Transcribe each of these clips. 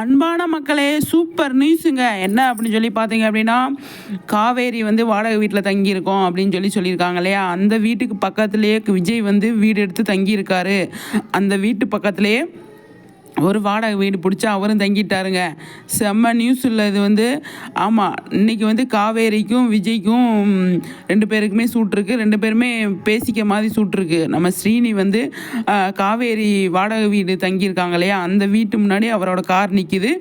அன்பான மக்களே சூப்பர் நியூஸுங்க. என்ன அப்படின்னு சொல்லி பார்த்தீங்க அப்படின்னா காவேரி வந்து வாடகை வீட்டில் தங்கியிருக்கோம் அப்படின்னு சொல்லி சொல்லியிருக்காங்க இல்லையா? அந்த வீட்டுக்கு பக்கத்துலேயே விஜய் வந்து வீடு எடுத்து தங்கியிருக்காரு. அந்த வீட்டு பக்கத்துலேயே ஒரு வாடகை வீடு பிடிச்சா அவரும் தங்கிட்டாருங்க. செம்ம நியூஸ் இல்லை இது வந்து ஆமாம் இன்றைக்கி வந்து காவேரிக்கும் விஜய்க்கும் ரெண்டு பேருக்குமே சூட்ருக்கு ரெண்டு பேருமே பேசிக்க மாதிரி சூட்ருக்கு நம்ம ஸ்ரீனி வந்து காவேரி வாடகை வீடு தங்கியிருக்காங்க இல்லையா? அந்த வீட்டு முன்னாடி அவரோட கார் நிற்கிது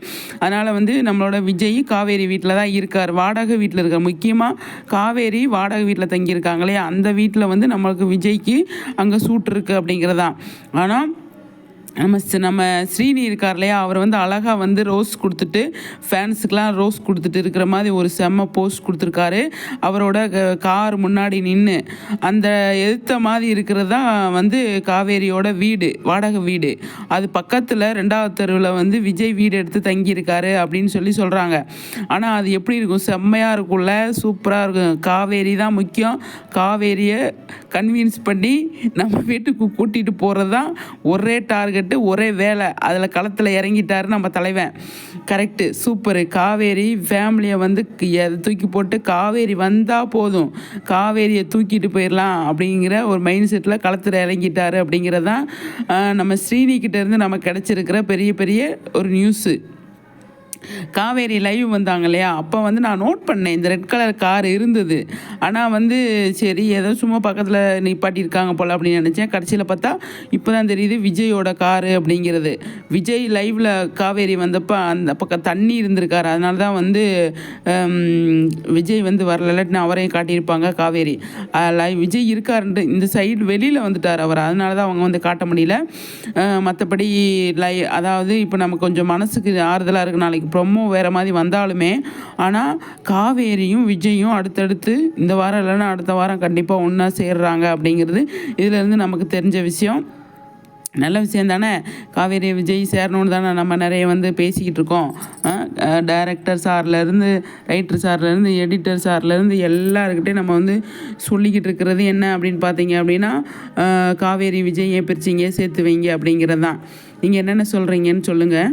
அதனால் வந்து நம்மளோட விஜய் காவேரி வீட்டில் தான் இருக்கார். வாடகை வீட்டில் இருக்கார் முக்கியமாக காவேரி வாடகை வீட்டில் தங்கியிருக்காங்க இல்லையா? அந்த வீட்டில் வந்து நம்மளுக்கு விஜய்க்கு அங்கே சூட் இருக்குது அப்படிங்கிறதான் ஆனால் நம்ம நம்ம ஸ்ரீனி இருக்கார் இல்லையா? அவர் வந்து அழகாக வந்து ரோஸ் கொடுத்துட்டு ஃபேன்ஸுக்கெலாம் ரோஸ் கொடுத்துட்டு இருக்கிற மாதிரி ஒரு செம்ம போஸ்ட் கொடுத்துருக்காரு. அவரோட க- கார் முன்னாடி நின்று அந்த எழுத்த மாதிரி இருக்கிறது தான் வந்து காவேரியோட வீடு வாடகை வீடு. அது பக்கத்தில் ரெண்டாவது தெருவில் வந்து விஜய் வீடு எடுத்து தங்கியிருக்காரு அப்படின்னு சொல்லி சொல்கிறாங்க ஆனால் அது எப்படி இருக்கும்? செம்மையாக இருக்கும்ல சூப்பராக இருக்கும். காவேரி தான் முக்கியம். காவேரியை கன்வின்ஸ் பண்ணி நம்ம வீட்டுக்கு கூட்டிகிட்டு போகிறது தான் ஒரே டார்கெட் டார்கெட்டு ஒரே வேலை. அதில் களத்தில் இறங்கிட்டார் நம்ம தலைவன். கரெக்டு சூப்பரு காவேரி ஃபேமிலியை வந்து தூக்கி போட்டு காவேரி வந்தால் போதும். காவேரியை தூக்கிட்டு போயிடலாம் அப்படிங்கிற ஒரு மைண்ட் செட்டில் களத்தில் இறங்கிட்டாரு அப்படிங்கிறது தான் நம்ம ஸ்ரீனி கிட்டேருந்து நமக்கு கிடச்சிருக்கிற பெரிய பெரிய ஒரு நியூஸு காவேரி லைவ் வந்தாங்க இல்லையா? அப்போ வந்து நான் நோட் பண்ணேன். இந்த ரெட் கலர் கார் இருந்தது. ஆனால் வந்து சரி ஏதோ சும்மா பக்கத்தில் நிப்பாட்டியிருக்காங்க போல் அப்படின்னு நினச்சேன். கடைசியில் பார்த்தா இப்போ தான் தெரியுது விஜயோட காரு அப்படிங்கிறது. விஜய் லைவில் காவேரி வந்தப்போ அந்த பக்கம் தண்ணி இருந்திருக்காரு. அதனால தான் வந்து விஜய் வந்து வரல. இல்லாட்டினா அவரையும் காட்டியிருப்பாங்க காவேரி. லைவ் விஜய் இருக்காருன்ட்டு இந்த சைடு வெளியில் வந்துட்டார் அவர். அதனால தான் அவங்க வந்து காட்ட முடியல. மற்றபடி லை அதாவது இப்போ நம்ம கொஞ்சம் மனசுக்கு ஆறுதலாக இருக்குது நாளைக்கு ப்ரொமோ வேறு மாதிரி வந்தாலுமே ஆனால் காவேரியும் விஜயும் அடுத்தடுத்து இந்த வாரம் இல்லைன்னா அடுத்த வாரம் கண்டிப்பாக ஒன்றா சேர்றாங்க அப்படிங்கிறது இதிலேருந்து நமக்கு தெரிஞ்ச விஷயம். நல்ல விஷயம் தானே? காவேரி விஜய் சேரணும்னு தானே நம்ம நிறைய வந்து பேசிக்கிட்டு இருக்கோம். டைரக்டர் சார்லேருந்து ரைட்டர் சார்லேருந்து எடிட்டர் சார்லேருந்து எல்லாருக்கிட்டே நம்ம வந்து சொல்லிக்கிட்டு இருக்கிறது என்ன அப்படின்னு பார்த்தீங்க அப்படின்னா காவேரி விஜய் ஏன் பிரிச்சிங்க சேர்த்து வைங்க அப்படிங்கிறது தான். நீங்கள் என்னென்ன சொல்கிறீங்கன்னு சொல்லுங்கள்